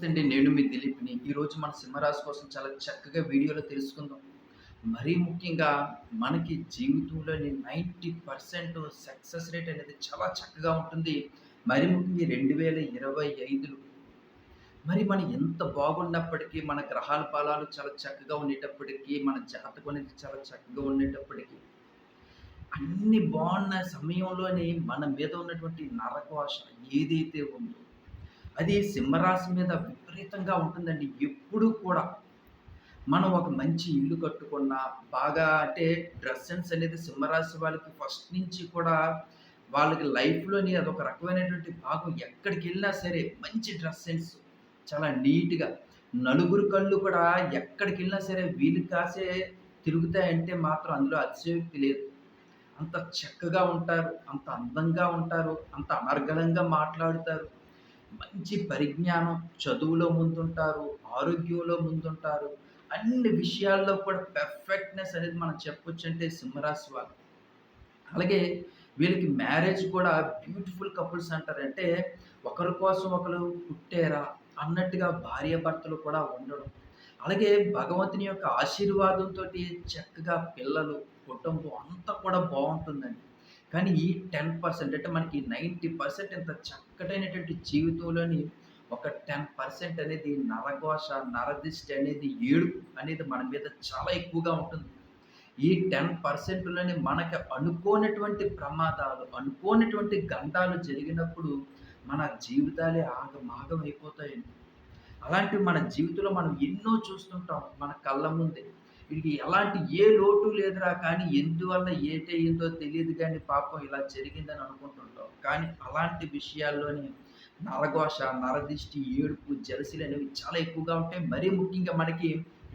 నమస్తే అండి నేను మీ దిలీప్ని. ఈరోజు మన సింహరాశి కోసం చాలా చక్కగా వీడియోలో తెలుసుకుందాం. మరీ ముఖ్యంగా మనకి జీవితంలోని నైంటీ పర్సెంట్ సక్సెస్ రేట్ అనేది చాలా చక్కగా ఉంటుంది. మరి ముఖ్యంగా రెండు వేల ఇరవై ఐదులో. మరి మనం ఎంత బాగున్నప్పటికీ మన గ్రహాల ఫలాలు చాలా చక్కగా ఉండేటప్పటికీ మన జాతకం అనేది చాలా చక్కగా ఉండేటప్పటికీ అన్ని బాగున్న సమయంలోనే మన మీద ఉన్నటువంటి నరకోశ ఏదైతే ఉందో అది సింహరాశి మీద విపరీతంగా ఉంటుందండి. ఎప్పుడు కూడా మనం ఒక మంచి ఇల్లు కట్టుకున్నా బాగా అంటే డ్రెస్ సెన్స్ అనేది సింహరాశి వాళ్ళకి ఫస్ట్ నుంచి కూడా వాళ్ళకి లైఫ్లోని అదొక రకమైనటువంటి భాగం ఎక్కడికి వెళ్ళినా సరే మంచి డ్రెస్ సెన్స్ చాలా నీట్గా నలుగురు కళ్ళు కూడా ఎక్కడికి వెళ్ళినా సరే వీళ్ళు కాసే తిరుగుతాయంటే మాత్రం అందులో అతిశయోక్తి లేదు. అంత చక్కగా ఉంటారు అంత అందంగా ఉంటారు అంత అనర్గళంగా మాట్లాడుతారు. మంచి పరిజ్ఞానం చదువులో ముందుంటారు ఆరోగ్యంలో ముందుంటారు అన్ని విషయాల్లో కూడా పెర్ఫెక్ట్నెస్ అనేది మనం చెప్పొచ్చు అంటే సింహరాశి వాళ్ళు. అలాగే వీళ్ళకి మ్యారేజ్ కూడా బ్యూటిఫుల్ కపుల్స్ అంటారు అంటే ఒకరి కోసం ఒకరు పుట్టారా అన్నట్టుగా భార్య భర్తలు కూడా ఉండడం. అలాగే భగవంతుని యొక్క ఆశీర్వాదంతో చక్కగా పిల్లలు కుటుంబం అంతా కూడా బాగుంటుందండి. కానీ ఈ టెన్ పర్సెంట్ అంటే మనకి నైంటీ పర్సెంట్ ఇంత చక్కటైనటువంటి జీవితంలోని ఒక టెన్ పర్సెంట్ అనేది నరఘోష నరదిష్టి అనేది ఏడుపు అనేది మన మీద చాలా ఎక్కువగా ఉంటుంది. ఈ టెన్ పర్సెంట్లోని మనకి అనుకోనటువంటి ప్రమాదాలు అనుకోనటువంటి గంటాలు జరిగినప్పుడు మన జీవితాలే ఆగమాగం అయిపోతాయండి అలాంటివి మన జీవితంలో మనం ఎన్నో చూస్తుంటాం మన కళ్ళ ముందే. వీడికి ఎలాంటి ఏ లోటు లేదురా కానీ ఎందువల్ల ఏటయిందో తెలియదు కానీ పాపం ఇలా జరిగిందని అనుకుంటుంటాం. కానీ అలాంటి విషయాల్లోని నరఘోష నరదిష్టి ఏడుపు జలసిలు అనేవి చాలా ఎక్కువగా ఉంటాయి. మరీ ముఖ్యంగా మనకి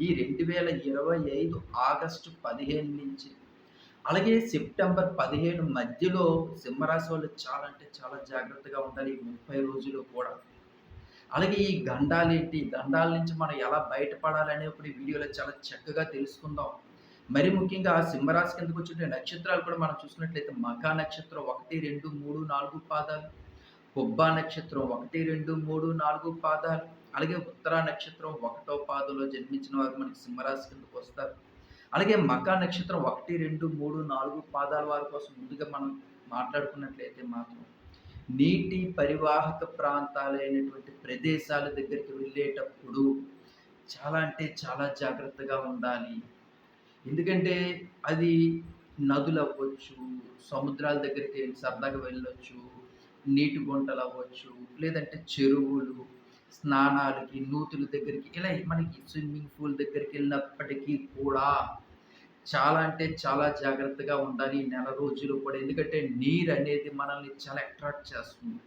ఈ రెండు వేల ఇరవై ఐదు ఆగస్టు పదిహేను నుంచి అలాగే సెప్టెంబర్ పదిహేను మధ్యలో సింహరాశి వాళ్ళు చాలా అంటే చాలా జాగ్రత్తగా ఉండాలి. ముప్పై రోజులు కూడా అలాగే ఈ గండాలేంటి గండాల నుంచి మనం ఎలా బయటపడాలనే ఇప్పుడు ఈ వీడియోలో చాలా చక్కగా తెలుసుకుందాం. మరి ముఖ్యంగా సింహరాశి కిందకు వచ్చే నక్షత్రాలు కూడా మనం చూసినట్లయితే మకా నక్షత్రం ఒకటి రెండు మూడు నాలుగు పాదాలు కొబ్బా నక్షత్రం ఒకటి రెండు మూడు నాలుగు పాదాలు అలాగే ఉత్తరా నక్షత్రం ఒకటో పాదంలో జన్మించిన వారు మనకి సింహరాశి కిందకు వస్తారు. అలాగే మకా నక్షత్రం ఒకటి రెండు మూడు నాలుగు పాదాల వారి కోసం ముందుగా మనం మాట్లాడుకున్నట్లయితే మాత్రం నీటి పరివాహక ప్రాంతాలైనటువంటి ప్రదేశాల దగ్గరికి వెళ్ళేటప్పుడు చాలా అంటే చాలా జాగ్రత్తగా ఉండాలి. ఎందుకంటే అది నదులు అవ్వచ్చు సముద్రాల దగ్గరికి వెళ్ళి సరదాగా వెళ్ళొచ్చు నీటి గుంటలు అవ్వచ్చు లేదంటే చెరువులు స్నానాలకి నూతుల దగ్గరికి ఇలా మనకి స్విమ్మింగ్ పూల్ దగ్గరికి వెళ్ళినప్పటికీ కూడా చాలా అంటే చాలా జాగ్రత్తగా ఉండాలి ఈ నెల రోజులు కూడా. ఎందుకంటే నీరు అనేది మనల్ని చాలా అట్రాక్ట్ చేస్తుంది.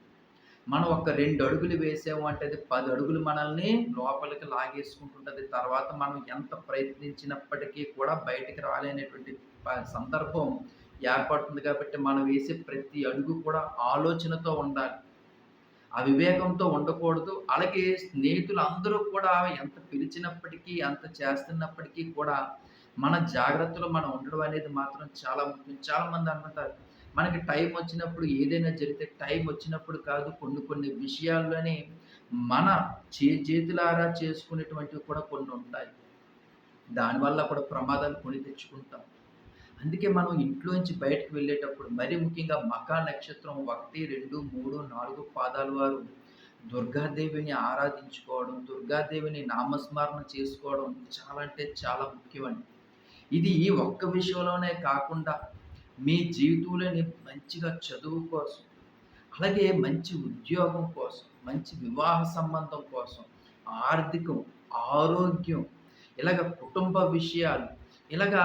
మనం ఒక రెండు అడుగులు వేసాము అంటే అది పది అడుగులు మనల్ని లోపలికి లాగేసుకుంటుంటుంది. తర్వాత మనం ఎంత ప్రయత్నించినప్పటికీ కూడా బయటికి రాలేనటువంటి సందర్భం ఏర్పడుతుంది కాబట్టి మనం వేసే ప్రతి అడుగు కూడా ఆలోచనతో ఉండాలి. అవివేకంతో ఉండకూడదు. అలాగే స్నేహితులు అందరూ కూడా ఎంత పిలిచినప్పటికీ ఎంత చేస్తున్నప్పటికీ కూడా మన జాగ్రత్తలో మనం ఉండడం అనేది మాత్రం చాలా ముఖ్యం. చాలామంది అనుకుంటారు మనకి టైం వచ్చినప్పుడు ఏదైనా జరిగితే టైం వచ్చినప్పుడు కాదు కొన్ని కొన్ని విషయాల్లోనే మన చే చేతులారా చేసుకునేటువంటివి కూడా కొన్ని ఉంటాయి. దానివల్ల కూడా ప్రమాదాలు కొని తెచ్చుకుంటాం. అందుకే మనం ఇంట్లోంచి బయటకు వెళ్ళేటప్పుడు మరీ ముఖ్యంగా మకా నక్షత్రం ఒకటి రెండు మూడు నాలుగు పాదాల వారు దుర్గాదేవిని ఆరాధించుకోవడం దుర్గాదేవిని నామస్మరణ చేసుకోవడం చాలా అంటే చాలా ముఖ్యమండి. ఇది ఈ ఒక్క విషయంలోనే కాకుండా మీ జీవితంలోని మంచిగా చదువు కోసం అలాగే మంచి ఉద్యోగం కోసం మంచి వివాహ సంబంధం కోసం ఆర్థికం ఆరోగ్యం ఇలాగ కుటుంబ విషయాలు ఇలాగా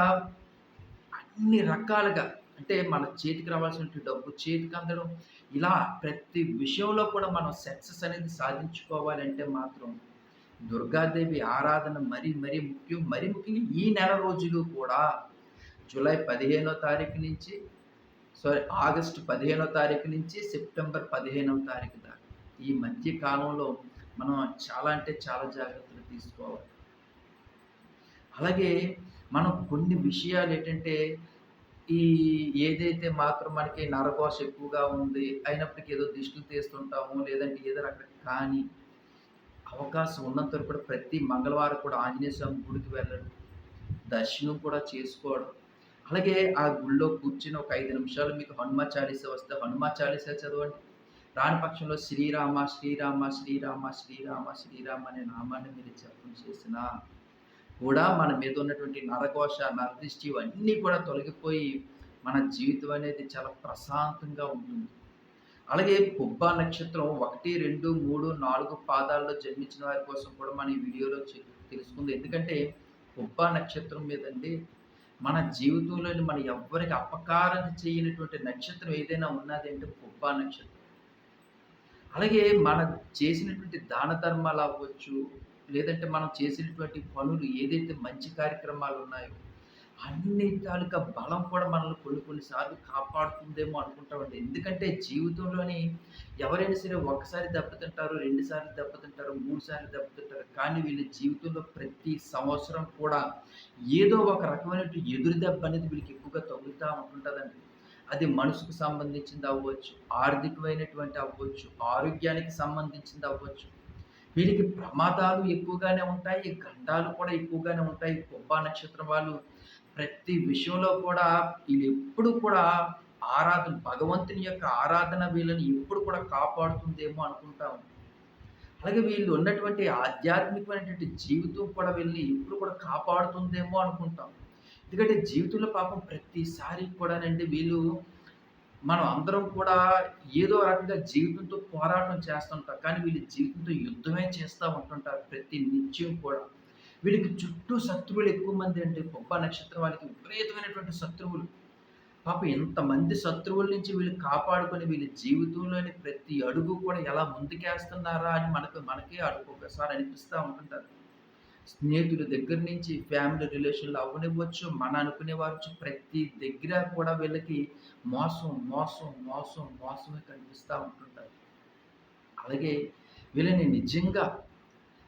అన్ని రకాలుగా అంటే మన చేతికి రావాల్సిన డబ్బు చేతికి అందడం ఇలా ప్రతి విషయంలో కూడా మనం సక్సెస్ అనేది సాధించుకోవాలంటే మాత్రం దుర్గాదేవి ఆరాధన మరీ మరీ ముఖ్యం. మరీ ముఖ్యంగా ఈ నెల రోజులు కూడా జూలై పదిహేనో తారీఖు నుంచి సారీ ఆగస్టు పదిహేనో తారీఖు నుంచి సెప్టెంబర్ పదిహేనవ తారీఖు దాకా. ఈ మధ్య కాలంలో మనం చాలా అంటే చాలా జాగ్రత్తలు తీసుకోవాలి. అలాగే మనం కొన్ని విషయాలు ఏంటంటే ఈ ఏదైతే మాత్రం మనకి నరకోశ ఎక్కువగా ఉంది అయినప్పటికీ ఏదో దిష్టి తీస్తుంటాము లేదంటే ఏదో అక్కడ కానీ అవకాశం ఉన్నంత వరకు కూడా ప్రతి మంగళవారం కూడా ఆంజనేయ స్వామి గుడికి వెళ్ళడం దర్శనం కూడా చేసుకోవడం. అలాగే ఆ గుళ్ళో కూర్చుని ఒక ఐదు నిమిషాలు మీకు హనుమ చాలీస వస్తే హనుమ చాలీస చదవండి. రాని పక్షంలో శ్రీరామ శ్రీరామ శ్రీరామ శ్రీరామ శ్రీరామ అనే నామాన్ని మీరు జపం చేసిన కూడా మన మీద ఉన్నటువంటి నరఘోష నరదృష్టి ఇవన్నీ కూడా తొలగిపోయి మన జీవితం అనేది చాలా ప్రశాంతంగా ఉంటుంది. అలాగే పుబ్బ నక్షత్రం ఒకటి రెండు మూడు నాలుగు పాదాల్లో జన్మించిన వారి కోసం కూడా మన ఈ వీడియోలో తెలుసుకుంది. ఎందుకంటే పుబ్బ నక్షత్రం మీదండి మన జీవితంలోని మనం ఎవ్వరికి అపకారం చేయనటువంటి నక్షత్రం ఏదైనా ఉన్నది అంటే పుబ్బ నక్షత్రం. అలాగే మనం చేసినటువంటి దాన ధర్మాలు అవ్వచ్చు లేదంటే మనం చేసినటువంటి పనులు ఏదైతే మంచి కార్యక్రమాలు ఉన్నాయో అన్ని తాలూకా బలం కూడా మనల్ని కొన్ని కొన్నిసార్లు కాపాడుతుందేమో అనుకుంటామండి ఎందుకంటే జీవితంలోని ఎవరైనా సరే ఒకసారి దెబ్బతింటారు రెండుసార్లు దెబ్బతింటారు మూడు సార్లు దెబ్బతింటారు. కానీ వీళ్ళ జీవితంలో ప్రతి సంవత్సరం కూడా ఏదో ఒక రకమైన ఎదురు దెబ్బ అనేది వీళ్ళకి ఎక్కువగా తగులుతూ ఉంటుందండి. అది మనసుకు సంబంధించింది అవ్వచ్చు ఆర్థికమైనటువంటి అవ్వచ్చు ఆరోగ్యానికి సంబంధించింది అవ్వచ్చు. వీరికి ప్రమాదాలు ఎక్కువగానే ఉంటాయి గండాలు కూడా ఎక్కువగానే ఉంటాయి. కుబ్బా నక్షత్రం వాళ్ళు ప్రతి విషయంలో కూడా వీళ్ళు ఎప్పుడు కూడా ఆరాధన భగవంతుని యొక్క ఆరాధన వీళ్ళని ఎప్పుడు కూడా కాపాడుతుందేమో అనుకుంటాము అలాగే వీళ్ళు ఉన్నటువంటి ఆధ్యాత్మికమైనటువంటి జీవితం కూడా వీళ్ళని ఎప్పుడు కూడా కాపాడుతుందేమో అనుకుంటాం ఎందుకంటే జీవితంలో పాపం ప్రతిసారి కూడానండి వీళ్ళు మనం అందరం కూడా ఏదో రకంగా జీవితంతో పోరాటం చేస్తుంటాం. కానీ వీళ్ళు జీవితంతో యుద్ధమే చేస్తూ ఉంటుంటారు ప్రతి నిత్యం కూడా. వీళ్ళకి చుట్టూ శత్రువులు ఎక్కువ మంది అంటే గొప్ప నక్షత్రం వాళ్ళకి విపరీతమైనటువంటి శత్రువులు. పాప ఎంతమంది శత్రువుల నుంచి వీళ్ళు కాపాడుకొని వీళ్ళ జీవితంలోని ప్రతి అడుగు కూడా ఎలా ముందుకేస్తున్నారా అని మనకు మనకే అడుగు ఒకసారి అనిపిస్తూ ఉంటుంటారు స్నేహితుల దగ్గర నుంచి ఫ్యామిలీ రిలేషన్లు అవ్వనివ్వచ్చు మన అనుకునే వారు ప్రతి దగ్గర కూడా వీళ్ళకి మోసం మోసం మోసం మోసమే కనిపిస్తూ ఉంటుంటారు అలాగే వీళ్ళని నిజంగా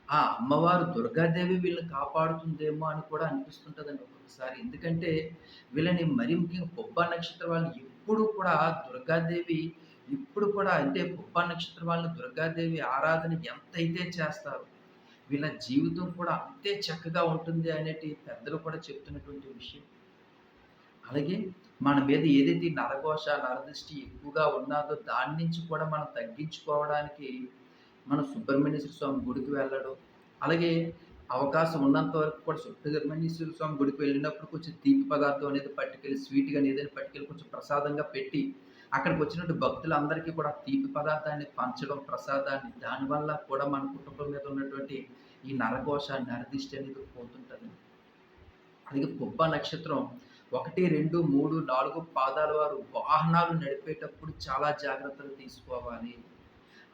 ఆ అమ్మవారు దుర్గాదేవి వీళ్ళని కాపాడుతుందేమో అని కూడా అనిపిస్తుంటుందండి ఒక్కొక్కసారి. ఎందుకంటే వీళ్ళని మరి ముఖ్యంగా పొబ్బ నక్షత్రం వాళ్ళు ఎప్పుడు కూడా దుర్గాదేవి ఇప్పుడు కూడా అంటే పొబ్బ నక్షత్రం వాళ్ళని దుర్గాదేవి ఆరాధన ఎంతైతే చేస్తారు వీళ్ళ జీవితం కూడా అంతే చక్కగా ఉంటుంది అనేటి పెద్దలు కూడా చెప్తున్నటువంటి విషయం. అలాగే మన మీద ఏదైతే నరఘోష నరదృష్టి ఎక్కువగా ఉన్నదో దాని నుంచి కూడా మనం తగ్గించుకోవడానికి మనం సుబ్రహ్మణ్యేశ్వర స్వామి గుడికి వెళ్ళడం అలాగే అవకాశం ఉన్నంత వరకు కూడా సుబ్రహ్మణ్యేశ్వర స్వామి గుడికి వెళ్ళినప్పుడు కొంచెం తీపి పదార్థం అనేది పట్టుకెళ్ళి స్వీట్ కానీ ఏదైనా పట్టుకెళ్ళి కొంచెం ప్రసాదంగా పెట్టి అక్కడికి వచ్చినట్టు భక్తులందరికీ కూడా తీపి పదార్థాన్ని పంచడం ప్రసాదాన్ని దానివల్ల కూడా మన కుటుంబం మీద ఉన్నటువంటి ఈ నరఘోష నరదిష్టి అనేది పోతుంటుంది. అలాగే పుబ్బ నక్షత్రం ఒకటి రెండు మూడు నాలుగు పాదాల వారు వాహనాలు నడిపేటప్పుడు చాలా జాగ్రత్తలు తీసుకోవాలి.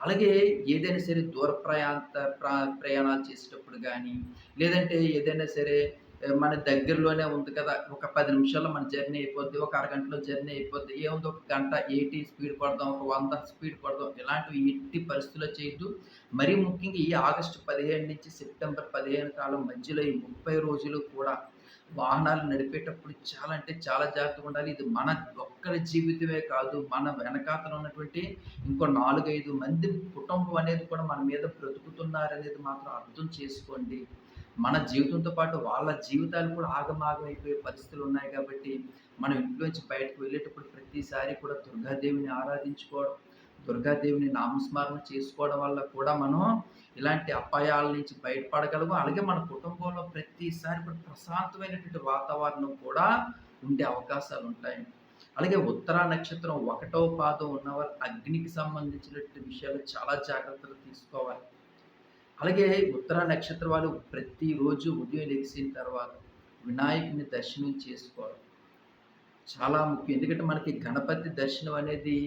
అలాగే ఏదైనా సరే దూర ప్రయాంత ప్రా ప్రయాణాలు చేసేటప్పుడు కానీ లేదంటే ఏదైనా సరే మన దగ్గరలోనే ఉంది కదా ఒక పది నిమిషాల్లో మన జర్నీ అయిపోద్ది ఒక అరగంటలో జర్నీ అయిపోద్ది ఏముంది ఒక గంట ఎయిటీ స్పీడ్ కొడదాం ఒక వంద స్పీడ్ కొడదాం ఇలాంటివి ఎట్టి పరిస్థితుల్లో చేయొద్దు. మరీ ముఖ్యంగా ఈ ఆగస్టు పదిహేను నుంచి సెప్టెంబర్ పదిహేను కాలం మధ్యలో ఈ ముప్పై రోజులు కూడా వాహనాలు నడిపేటప్పుడు చాలా అంటే చాలా జాగ్రత్తగా ఉండాలి. ఇది మన ఒక్కరి జీవితమే కాదు మన వెనకాతల ఉన్నటువంటి ఇంకో నాలుగైదు మంది కుటుంబం అనేది కూడా మన మీద బ్రతుకుతున్నారనేది మాత్రం అర్థం చేసుకోండి. మన జీవితంతో పాటు వాళ్ళ జీవితాలు కూడా ఆగమాగం అయిపోయే పరిస్థితులు ఉన్నాయి కాబట్టి మనం ఇంట్లోంచి బయటకు వెళ్ళేటప్పుడు ప్రతిసారి కూడా దుర్గాదేవిని ఆరాధించుకోవడం దుర్గాదేవిని నామస్మరణ చేసుకోవడం వల్ల కూడా మనం ఇలాంటి అపాయాల నుంచి బయటపడగలము. అలాగే మన కుటుంబంలో ప్రతిసారి కూడా ప్రశాంతమైనటువంటి వాతావరణం కూడా ఉండే అవకాశాలు ఉంటాయి. అలాగే ఉత్తర నక్షత్రం ఒకటో పాదం ఉన్నవారు అగ్నికి సంబంధించినటువంటి విషయాలు చాలా జాగ్రత్తలు తీసుకోవాలి. అలాగే ఉత్తర నక్షత్రం వాళ్ళు ప్రతిరోజు ఉదయం లెగిసిన తర్వాత వినాయకుని దర్శనం చేసుకోవాలి చాలా ముఖ్యం. ఎందుకంటే మనకి గణపతి దర్శనం అనేది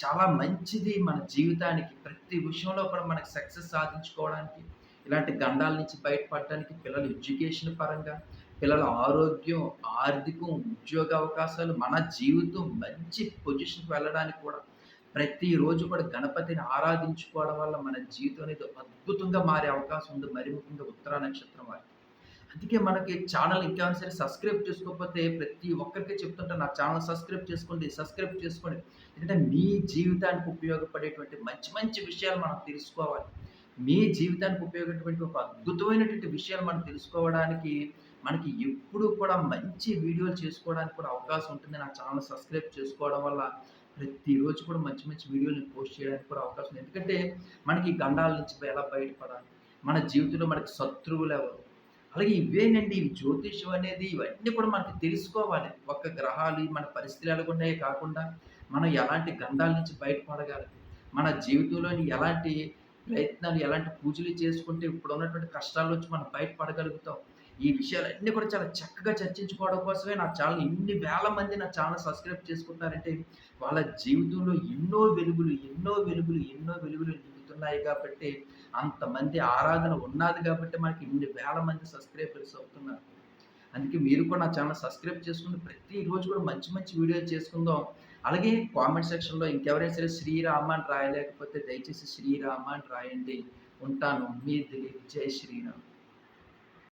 చాలా మంచిది మన జీవితానికి. ప్రతి విషయంలో కూడా మనకి సక్సెస్ సాధించుకోవడానికి ఇలాంటి గండాల నుంచి బయటపడడానికి పిల్లల ఎడ్యుకేషన్ పరంగా పిల్లల ఆరోగ్యం ఆర్థికం ఉద్యోగ అవకాశాలు మన జీవితం మంచి పొజిషన్కి వెళ్ళడానికి కూడా ప్రతిరోజు కూడా గణపతిని ఆరాధించుకోవడం వల్ల మన జీవితం అనేది అద్భుతంగా మారే అవకాశం ఉంది. మరి ముఖ్యంగా ఉత్తరా నక్షత్రం వారికి. అందుకే మనకి ఛానల్ ఇంకేమైనా సరే సబ్స్క్రైబ్ చేసుకోకపోతే ప్రతి ఒక్కరికి చెప్తుంటే నా ఛానల్ సబ్స్క్రైబ్ చేసుకోండి సబ్స్క్రైబ్ చేసుకోండి. ఎందుకంటే మీ జీవితానికి ఉపయోగపడేటువంటి మంచి మంచి విషయాలు మనం తెలుసుకోవాలి మీ జీవితానికి ఉపయోగపడేటువంటి ఒక అద్భుతమైనటువంటి విషయాలు మనం తెలుసుకోవడానికి మనకి ఎప్పుడు కూడా మంచి వీడియోలు చేసుకోవడానికి కూడా అవకాశం ఉంటుంది. నా ఛానల్ సబ్స్క్రైబ్ చేసుకోవడం వల్ల ప్రతిరోజు కూడా మంచి మంచి వీడియోలు పోస్ట్ చేయడానికి కూడా అవకాశం ఉంది. ఎందుకంటే మనకి గండాల నుంచి ఎలా బయటపడాలి? మన జీవితంలో మనకి శత్రువులెవరు? అలాగే ఇవేనండి ఇవి జ్యోతిష్యం అనేది ఇవన్నీ కూడా మనకి తెలుసుకోవాలి. ఒక్క గ్రహాలు మన పరిస్థితులు ఎలాగున్నాయో కాకుండా మనం ఎలాంటి గంధాల నుంచి బయటపడగలం? మన జీవితంలోని ఎలాంటి ప్రయత్నాలు, ఎలాంటి పూజలు చేసుకుంటే ఇప్పుడు ఉన్నటువంటి కష్టాల నుంచి మనం బయటపడగలుగుతాం. ఈ విషయాలన్నీ కూడా చాలా చక్కగా చర్చించుకోవడం కోసమే నా ఛానల్ ఇన్ని వేల మంది నా ఛానల్ సబ్స్క్రైబ్ చేసుకుంటారంటే వాళ్ళ జీవితంలో ఎన్నో వెలుగులు, ఎన్నో వెలుగులు, ఎన్నో వెలుగులు నిండుతున్నాయి కాబట్టి అంతమంది ఆరాధన ఉన్నాది కాబట్టి మనకి ఇన్ని వేల మంది సబ్స్క్రైబర్స్ అవుతున్నారు. అందుకే మీరు కూడా నా ఛానల్ సబ్స్క్రైబ్ చేసుకుని ప్రతిరోజు కూడా మంచి మంచి వీడియోలు చేసుకుందాం. అలాగే కామెంట్ సెక్షన్‌లో ఇంకెవరైనా సరే శ్రీరామ అని రాయలేకపోతే దయచేసి శ్రీరామ అని రాయండి. ఉంటాను. మీ దిలీప్. జై శ్రీరామ్.